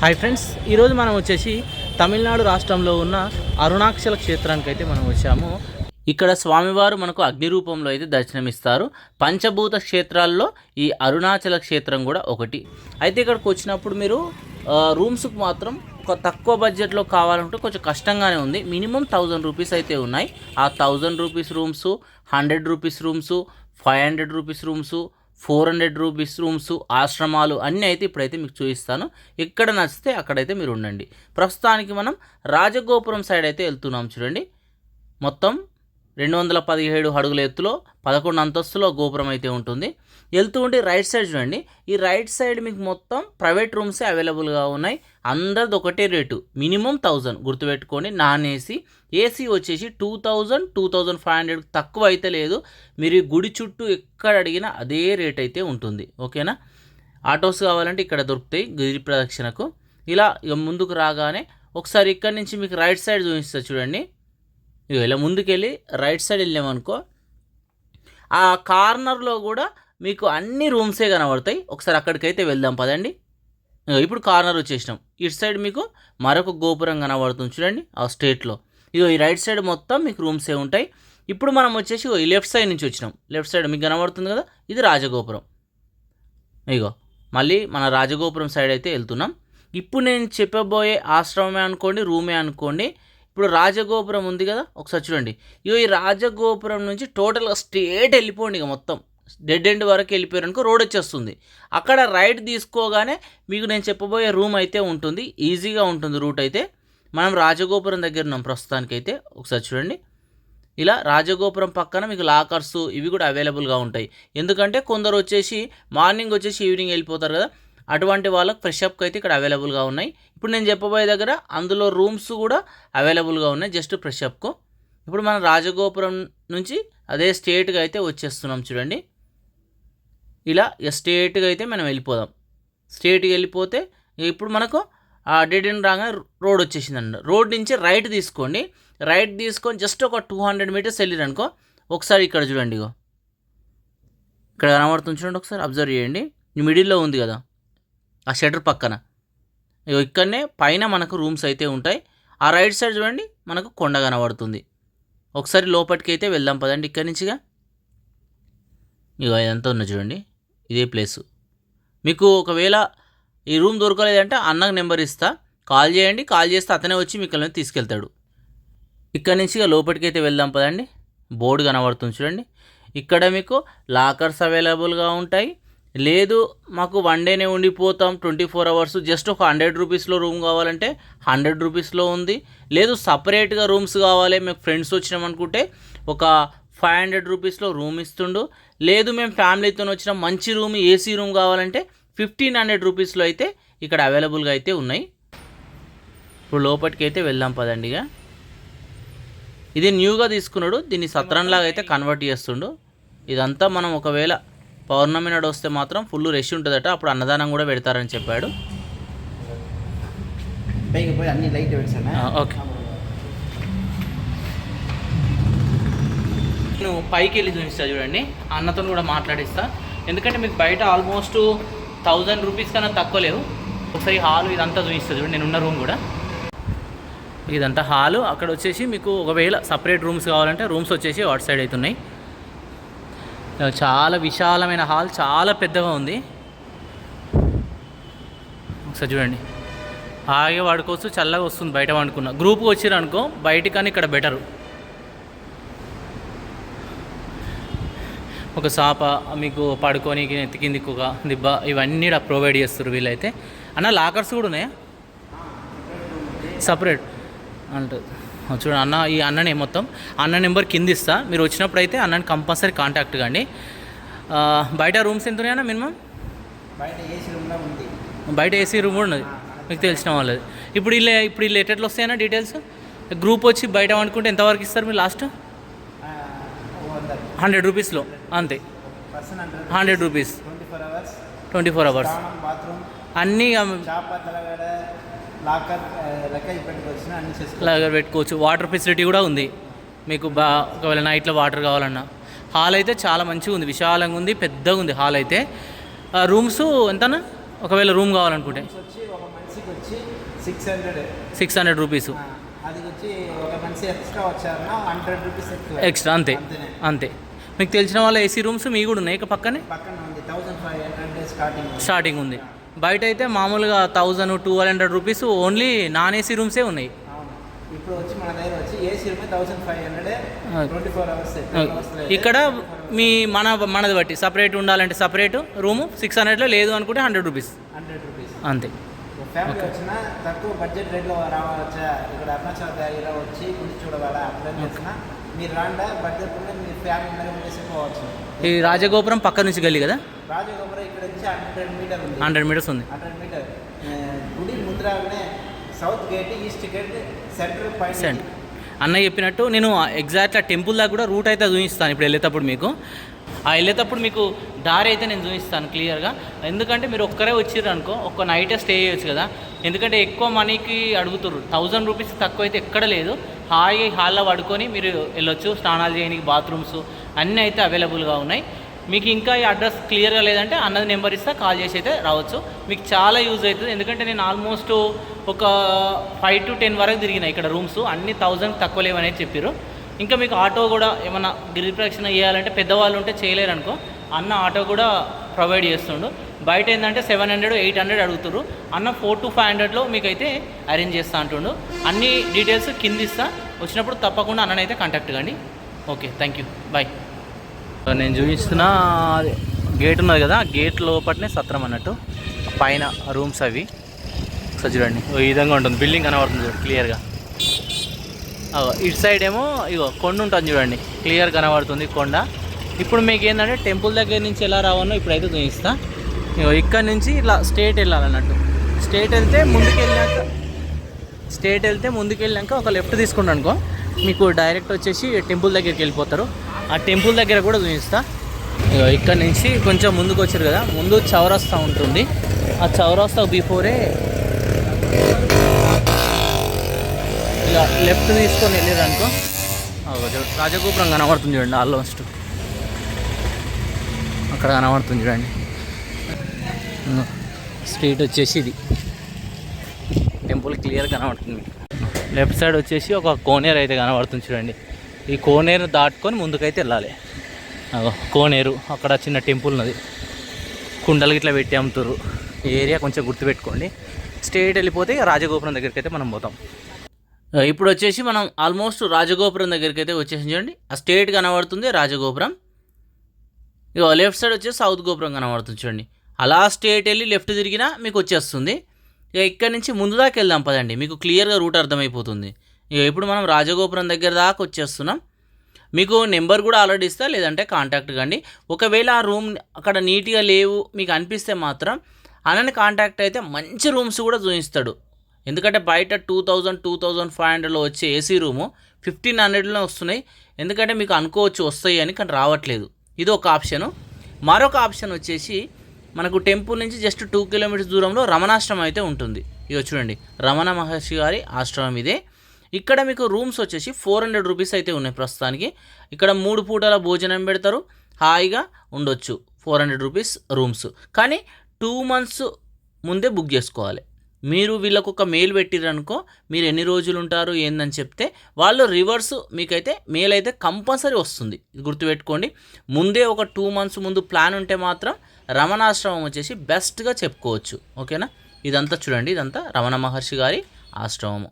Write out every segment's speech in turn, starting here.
Hi friends ఈరోజు మనం వచ్చేసి తమిళనాడు రాష్ట్రంలో ఉన్న అరుణాచల క్షేత్రానికి అయితే మనం వచ్చాము. ఇక్కడ స్వామివారు మనకు అగ్ని రూపంలో అయితే దర్శనమిస్తారు. పంచభూత క్షేత్రాల్లో ఈ అరుణాచల క్షేత్రం కూడా ఒకటి. అయితే ఇక్కడికి వచ్చినప్పుడు మీరు రూమ్స్కి మాత్రం ఒక తక్కువ బడ్జెట్లో కావాలంటే కొంచెం కష్టంగానే ఉంది. మినిమం థౌజండ్ రూపీస్ అయితే ఉన్నాయి. ఆ thousand rupees rooms hundred rupees rooms five hundred rupees rooms four hundred rupees rooms ఆశ్రమాలు అన్నీ అయితే ఇప్పుడైతే మీకు చూపిస్తాను. ఎక్కడ నచ్చితే అక్కడైతే మీరు ఉండండి. ప్రస్తుతానికి మనం రాజగోపురం సైడ్ అయితే వెళ్తున్నాం చూడండి. మొత్తం రెండు వందల పదిహేడు అడుగుల ఎత్తులో పదకొండు అంతస్తులో గోపురం అయితే ఉంటుంది. వెళ్తూ ఉంటే రైట్ సైడ్ చూడండి. ఈ రైట్ సైడ్ మీకు మొత్తం ప్రైవేట్ రూమ్సే అవైలబుల్గా ఉన్నాయి. అందరిది ఒకటే రేటు. Minimum thousand. గుర్తుపెట్టుకోండి నాన్ ఏసీ ఏసీ వచ్చేసి two thousand two thousand five hundred తక్కువ అయితే లేదు. మీరు గుడి చుట్టూ ఎక్కడ అడిగినా అదే రేట్ అయితే ఉంటుంది. ఓకేనా? ఆటోస్ కావాలంటే ఇక్కడ దొరుకుతాయి గిరి ప్రదక్షిణకు. ఇలా ఇక ముందుకు రాగానే ఒకసారి ఇక్కడ నుంచి మీకు రైట్ సైడ్ చూపిస్తా చూడండి. ఇక ఇలా ముందుకెళ్ళి రైట్ సైడ్ వెళ్ళామనుకో ఆ కార్నర్లో కూడా మీకు అన్ని రూమ్సే కనబడతాయి. ఒకసారి అక్కడికైతే వెళ్దాం పదండి. ఇగో ఇప్పుడు కార్నర్ వచ్చేసినాం. ఇటు సైడ్ మీకు మరొక గోపురం కనబడుతుంది చూడండి ఆ స్టేట్లో. ఇగో ఈ రైట్ సైడ్ మొత్తం మీకు రూమ్సే ఉంటాయి. ఇప్పుడు మనం వచ్చేసి ఈ లెఫ్ట్ సైడ్ నుంచి వచ్చినాం. లెఫ్ట్ సైడ్ మీకు కనబడుతుంది కదా ఇది రాజగోపురం. ఇగో మళ్ళీ మన రాజగోపురం సైడ్ అయితే వెళ్తున్నాం. ఇప్పుడు నేను చెప్పబోయే ఆశ్రమమే అనుకోండి రూమే అనుకోండి ఇప్పుడు రాజగోపురం ఉంది కదా ఒకసారి చూడండి. ఇగో ఈ రాజగోపురం నుంచి టోటల్గా స్ట్రేట్ వెళ్ళిపోండి ఇక మొత్తం. డెడ్ ఎండ్ వరకు వెళ్ళిపోయారు అనుకో రోడ్ వచ్చేస్తుంది. అక్కడ రైట్ తీసుకోగానే మీకు నేను చెప్పబోయే రూమ్ అయితే ఉంటుంది. ఈజీగా ఉంటుంది రూట్ అయితే. మనం రాజగోపురం దగ్గర ఉన్నాం ప్రస్తుతానికైతే. ఒకసారి చూడండి. ఇలా రాజగోపురం పక్కన మీకు లాకర్స్ ఇవి కూడా అవైలబుల్గా ఉంటాయి. ఎందుకంటే కొందరు వచ్చేసి మార్నింగ్ వచ్చేసి ఈవినింగ్ వెళ్ళిపోతారు కదా. అటువంటి వాళ్ళకి ఫ్రెష్ అప్కి అయితే ఇక్కడ అవైలబుల్గా ఉన్నాయి. ఇప్పుడు నేను చెప్పబోయే దగ్గర అందులో రూమ్స్ కూడా అవైలబుల్గా ఉన్నాయి జస్ట్ ఫ్రెష్ అప్కు ఇప్పుడు మనం రాజగోపురం నుంచి అదే స్టేట్గా అయితే వచ్చేస్తున్నాం చూడండి. ఇలా స్టేట్గా అయితే మనం వెళ్ళిపోదాం. స్టేట్కి వెళ్ళిపోతే ఇప్పుడు మనకు ఆ రాగా రోడ్ వచ్చేసిందండి రోడ్ నుంచి రైట్ తీసుకోండి. రైట్ తీసుకొని జస్ట్ ఒక టూ హండ్రెడ్ మీటర్స్ వెళ్ళిరనుకో ఒకసారి ఇక్కడ చూడండి ఇగో. ఇక్కడ కనబడుతుంది చూడండి ఒకసారి అబ్జర్వ్ చేయండి. మిడిల్లో ఉంది కదా. ఆ షటర్ పక్కన. ఇగో ఇక్కడనే పైన మనకు రూమ్స్ అయితే ఉంటాయి. ఆ రైట్ సైడ్ చూడండి మనకు కొండ కనబడుతుంది. ఒకసారి లోపలికి అయితే వెళ్దాం పదండి ఇక్కడి నుంచిగా. ఇక ఇదంతా ఉన్న చూడండి ఇదే ప్లేసు. మీకు ఒకవేళ ఈ రూమ్ దొరకలేదంటే అన్నకు నెంబర్ ఇస్తా. కాల్ చేయండి కాల్ చేస్తే అతనే వచ్చి మీకు తీసుకెళ్తాడు. ఇక్కడ నుంచి ఇక లోపలికి అయితే వెళ్దాం పదండి. బోర్డు కనబడుతుంది చూడండి. ఇక్కడ మీకు లాకర్స్ అవైలబుల్గా ఉంటాయి. లేదు మాకు వన్ డేనే ఉండిపోతాం ట్వంటీ ఫోర్ అవర్స్ జస్ట్ ఒక హండ్రెడ్ రూపీస్లో రూమ్ కావాలంటే హండ్రెడ్ రూపీస్లో ఉంది. లేదు సపరేట్గా రూమ్స్ కావాలి మేము ఫ్రెండ్స్ వచ్చినాం అనుకుంటే ఒక ఫైవ్ హండ్రెడ్ రూపీస్లో రూమ్ ఇస్తుండు. లేదు మేము ఫ్యామిలీతో వచ్చిన మంచి రూమ్ ఏసీ రూమ్ కావాలంటే ఫిఫ్టీన్ హండ్రెడ్ రూపీస్లో అయితే ఇక్కడ అవైలబుల్గా అయితే ఉన్నాయి. ఇప్పుడు లోపలికి అయితే వెళ్దాం పదండి ఇక. ఇది న్యూగా తీసుకున్నాడు దీన్ని సత్రంలాగా అయితే కన్వర్ట్ చేస్తుండు. ఇదంతా మనం ఒకవేళ పౌర్ణమి నాడు వస్తే మాత్రం ఫుల్ రష్ ఉంటుందట. అప్పుడు అన్నదానం కూడా పెడతారని చెప్పాడు. ఓకే. నేను పైకి వెళ్ళి చూపిస్తా చూడండి. అన్నతో కూడా మాట్లాడిస్తా. ఎందుకంటే మీకు బయట ఆల్మోస్ట్ థౌజండ్ రూపీస్ కన్నా తక్కువ లేవు. ఒకసారి హాల్ ఇదంతా చూపిస్తా చూడండి. నేను ఉన్న రూమ్ కూడా. ఇదంతా హాలు. అక్కడ వచ్చేసి మీకు ఒకవేళ సపరేట్ రూమ్స్ కావాలంటే రూమ్స్ వచ్చేసి వాట్ సైడ్ అవుతున్నాయి. చాలా విశాలమైన హాల్ చాలా పెద్దగా ఉంది. ఒకసారి చూడండి. ఆగే వాడుకోవచ్చు చల్లగా వస్తుంది బయట వండుకున్న. గ్రూప్కి వచ్చారు అనుకో బయట కానీ ఇక్కడ బెటరు ఒక సాప మీకు పడుకొని నెత్తి కిందికి ఒక దిబ్బ ఇవన్నీ ప్రొవైడ్ చేస్తారు వీళ్ళైతే. అన్న లాకర్స్ కూడా ఉన్నాయా? సపరేట్ అంటుంది. చూడండి అన్న ఈ అన్ననే మొత్తం. అన్న నెంబర్ కింద ఇస్తా. మీరు వచ్చినప్పుడు అయితే అన్నని కంపల్సరీ కాంటాక్ట్ కండి. ఆ, బయట రూమ్స్ ఎంత ఉన్నాయన్నా మినిమం? బయట ఏసీ రూమ్ ఉంది. బయట ఏసీ రూమ్ కూడా ఉన్నది మీకు తెలిసిన వాళ్ళది. ఇప్పుడు వీళ్ళు ఇప్పుడు వీళ్ళు ఎట్లా వస్తాయన్నా డీటెయిల్స్ గ్రూప్ వచ్చి బయట అనుకుంటే ఎంతవరకు ఇస్తారు మీరు లాస్ట్ హండ్రెడ్ రూపీస్లో అంతే. Hundred rupees twenty four hours అన్నీ లాకర్ అన్ని పెట్టుకోవచ్చు. వాటర్ ఫెసిలిటీ కూడా ఉంది. మీకు బా ఒకవేళ నైట్లో వాటర్ కావాలన్నా. హాల్ అయితే చాలా మంచిగా ఉంది. విశాలంగా ఉంది పెద్దగా ఉంది హాల్ అయితే. రూమ్స్ ఎంతనా ఒకవేళ రూమ్ కావాలనుకుంటే. వచ్చి ఒక మనిషి మనిషికి వచ్చి six hundred six hundred rupees అది వచ్చి ఒక మనిషి ఎక్స్ట్రా వచ్చారన్నా హండ్రెడ్ రూపీస్ ఎక్కువ ఎక్స్ట్రా అంతే. అంతే. మీకు తెలిసిన వాళ్ళ ఏసీ రూమ్స్ మీ కూడా ఉన్నాయి ఇక పక్కనే? పక్కన ఉంది. Thousand five hundred. స్టార్టింగ్ ఉంది. బయట అయితే మామూలుగా thousand two hundred rupees only non AC రూమ్సే ఉన్నాయి. అవును. ఇప్పుడు వచ్చి మన దగ్గర వచ్చి AC room thousand five hundred. Twenty four hours ఇక్కడ మీ మన మనది బట్టి సపరేట్ ఉండాలంటే సపరేట్ రూము సిక్స్ హండ్రెడ్లో లేదు అనుకుంటే హండ్రెడ్ రూపీస్. Hundred rupees. అంతే. ఫ్యామిలీ వచ్చినా తక్కువ బడ్జెట్ రేట్లో రావచ్చా ఇక్కడ అరుణాచల్ దగ్గర వచ్చి చూడవాలా? అప్లై చేసినా మీరు రాండా? బడ్జెట్ మీరు ఫ్యామిలీ ఈ రాజగోపురం పక్క నుంచి గల్లీ కదా? రాజగోపురం ఇక్కడ నుంచి హండ్రెడ్ మీటర్ ఉంది. హండ్రెడ్ మీటర్స్ ఉంది. Hundred meter. గుడి ముందరాగానే south gate east gate central point cent అన్న చెప్పినట్టు నేను ఎగ్జాక్ట్ ఆ టెంపుల్ దాకా కూడా రూట్ అయితే చూపిస్తాను ఇప్పుడు వెళ్ళేటప్పుడు మీకు. ఆ వెళ్ళేటప్పుడు మీకు దారి అయితే నేను చూపిస్తాను క్లియర్గా ఎందుకంటే మీరు ఒక్కరే వచ్చిర్రు అనుకో ఒక్క నైటే స్టే చేయొచ్చు కదా. ఎందుకంటే ఎక్కువ మనీకి అడుగుతుర్రు. థౌజండ్ రూపీస్ తక్కువ అయితే ఎక్కడ లేదు. హాయి హాల్లో పడుకొని మీరు వెళ్ళొచ్చు స్నానాలు చేయడానికి బాత్రూమ్స్ అన్నీ అయితే అవైలబుల్గా ఉన్నాయి. మీకు ఇంకా ఈ అడ్రస్ క్లియర్గా లేదంటే అన్నది నెంబర్ ఇస్తా కాల్ చేసి అయితే రావచ్చు. మీకు చాలా యూజ్ అవుతుంది. ఎందుకంటే నేను ఆల్మోస్ట్ ఒక ఫైవ్ టు టెన్ వరకు తిరిగిన ఇక్కడ రూమ్స్. అన్ని థౌజండ్ తక్కువ లేవనేది చెప్పారు ఇంకా మీకు ఆటో కూడా ఏమైనా గిరి ప్రదక్షిణ చేయాలంటే పెద్దవాళ్ళు ఉంటే చేయలేరు అనుకో అన్న ఆటో కూడా ప్రొవైడ్ చేస్తుండు. బయట ఏంటంటే సెవెన్ హండ్రెడ్ ఎయిట్ హండ్రెడ్ అడుగుతారు అన్న ఫోర్ టు ఫైవ్ హండ్రెడ్లో మీకు అయితే అరేంజ్ చేస్తా అంటుండు. అన్ని డీటెయిల్స్ కింద ఇస్తా. వచ్చినప్పుడు తప్పకుండా అన్ననైతే కాంటాక్ట్ కండి ఓకే థ్యాంక్ యూ. బాయ్. నేను చూపిస్తున్న గేట్ ఉన్నది కదా గేట్ లోపలనే సత్రం అన్నట్టు. పైన రూమ్స్ అవి. ఒకసారి చూడండి ఓ ఈ విధంగా ఉంటుంది. బిల్డింగ్ కనబడుతుంది చూడండి క్లియర్గా ఇటు సైడ్ ఏమో ఇగో కొండ ఉంటుంది చూడండి. క్లియర్ కనబడుతుంది కొండ. ఇప్పుడు మీకు ఏంటంటే టెంపుల్ దగ్గర నుంచి ఎలా రావాలో ఇప్పుడైతే చూపిస్తా. ఇగో ఇక్కడ నుంచి ఇట్లా స్టేట్ వెళ్ళాలన్నట్టు స్టేట్ వెళ్తే ముందుకు వెళ్ళాక స్టేట్ వెళ్తే ముందుకు వెళ్ళాక ఒక లెఫ్ట్ తీసుకున్నాను అనుకో మీకు డైరెక్ట్ వచ్చేసి టెంపుల్ దగ్గరికి వెళ్ళిపోతారు. ఆ టెంపుల్ దగ్గర కూడా చూపిస్తా. ఇక్కడ నుంచి కొంచెం ముందుకు వచ్చారు కదా ముందు చౌరస్తా ఉంటుంది. ఆ చౌరస్తా బిఫోరే ఇలా లెఫ్ట్ తీసుకొని వెళ్ళారు అనుకో. రాజగోపురం కనబడుతుంది చూడండి ఆల్మోస్ట్ అక్కడ కనబడుతుంది చూడండి. స్ట్రీట్ వచ్చేసి ఇది. టెంపుల్ క్లియర్ కనబడుతుంది. లెఫ్ట్ సైడ్ వచ్చేసి ఒక కోనేరు అయితే కనబడుతుంది చూడండి. ఈ కోనేరు దాటుకొని ముందుకైతే వెళ్ళాలి. కోనేరు అక్కడ చిన్న టెంపుల్ ఉన్నది. కుండలు ఇట్లా పెట్టి అమ్ముతారు ఈ ఏరియా కొంచెం గుర్తుపెట్టుకోండి. స్ట్రేట్ వెళ్ళిపోతే రాజగోపురం దగ్గరికి అయితే మనం పోతాం. ఇప్పుడు వచ్చేసి మనం ఆల్మోస్ట్ రాజగోపురం దగ్గరికి అయితే వచ్చేసి చూడండి. ఆ స్టేట్ కనబడుతుంది రాజగోపురం. ఇక లెఫ్ట్ సైడ్ వచ్చేసి సౌత్ గోపురం కనబడుతుంది చూడండి. అలా స్టేట్ వెళ్ళి లెఫ్ట్ తిరిగినా మీకు వచ్చేస్తుంది. ఇక ఇక్కడ నుంచి ముందు దాకా వెళ్దాం పదండి. మీకు క్లియర్గా రూట్ అర్థమైపోతుంది. ఇక ఇప్పుడు మనం రాజగోపురం దగ్గర దాకా వచ్చేస్తున్నాం. మీకు నెంబర్ కూడా ఆల్రెడీ ఇస్తా లేదంటే కాంటాక్ట్ కండి. ఒకవేళ ఆ రూమ్ అక్కడ నీట్గా లేవు మీకు అనిపిస్తే మాత్రం అనని కాంటాక్ట్ అయితే మంచి రూమ్స్ కూడా చూపిస్తాడు. ఎందుకంటే బయట two thousand two thousand five హండ్రెడ్లో వచ్చే ఏసీ రూము ఫిఫ్టీన్ హండ్రెడ్లో వస్తున్నాయి. ఎందుకంటే మీకు అనుకోవచ్చు వస్తాయి అని కానీ రావట్లేదు. ఇది ఒక ఆప్షను. మరొక ఆప్షన్ వచ్చేసి మనకు టెంపుల్ నుంచి జస్ట్ టూ కిలోమీటర్స్ దూరంలో రమణాశ్రమం అయితే ఉంటుంది. ఇక చూడండి రమణ మహర్షి గారి ఆశ్రమం ఇదే. ఇక్కడ మీకు రూమ్స్ వచ్చేసి ఫోర్ హండ్రెడ్ రూపీస్ అయితే ఉన్నాయి ప్రస్తుతానికి. ఇక్కడ మూడు పూటల భోజనం పెడతారు. హాయిగా ఉండొచ్చు ఫోర్ హండ్రెడ్ రూపీస్ రూమ్స్. కానీ టూ మంత్స్ ముందే బుక్ చేసుకోవాలి. మీరు వీళ్ళకు ఒక మెయిల్ పెట్టిరనుకో మీరు ఎన్ని రోజులు ఉంటారు ఏందని చెప్తే వాళ్ళు రివర్స్ మీకైతే మెయిల్ అయితే కంపల్సరీ వస్తుంది. గుర్తుపెట్టుకోండి. ముందే ఒక టూ మంత్స్ ముందు ప్లాన్ ఉంటే మాత్రం రమణాశ్రమం వచ్చేసి బెస్ట్గా చెప్పుకోవచ్చు. ఓకేనా? ఇదంతా చూడండి. ఇదంతా రమణ మహర్షి గారి ఆశ్రమము.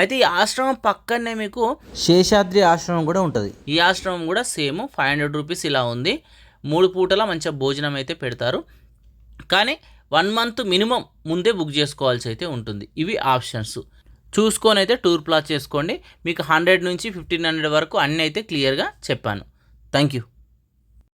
అయితే ఈ ఆశ్రమం పక్కనే మీకు శేషాద్రి ఆశ్రమం కూడా ఉంటుంది. ఈ ఆశ్రమం కూడా సేమ్ ఫైవ్ హండ్రెడ్ రూపీస్ ఇలా ఉంది. మూడు పూటల మంచిగా భోజనం అయితే పెడతారు. కానీ వన్ మంత్ మినిమం ముందే బుక్ చేసుకోవాల్సి అయితే ఉంటుంది. ఇవి ఆప్షన్స్. చూసుకొని అయితే టూర్ ప్లాన్ చేసుకోండి. మీకు హండ్రెడ్ నుంచి ఫిఫ్టీన్ హండ్రెడ్ వరకు అన్నీ అయితే క్లియర్గా చెప్పాను. Thank you.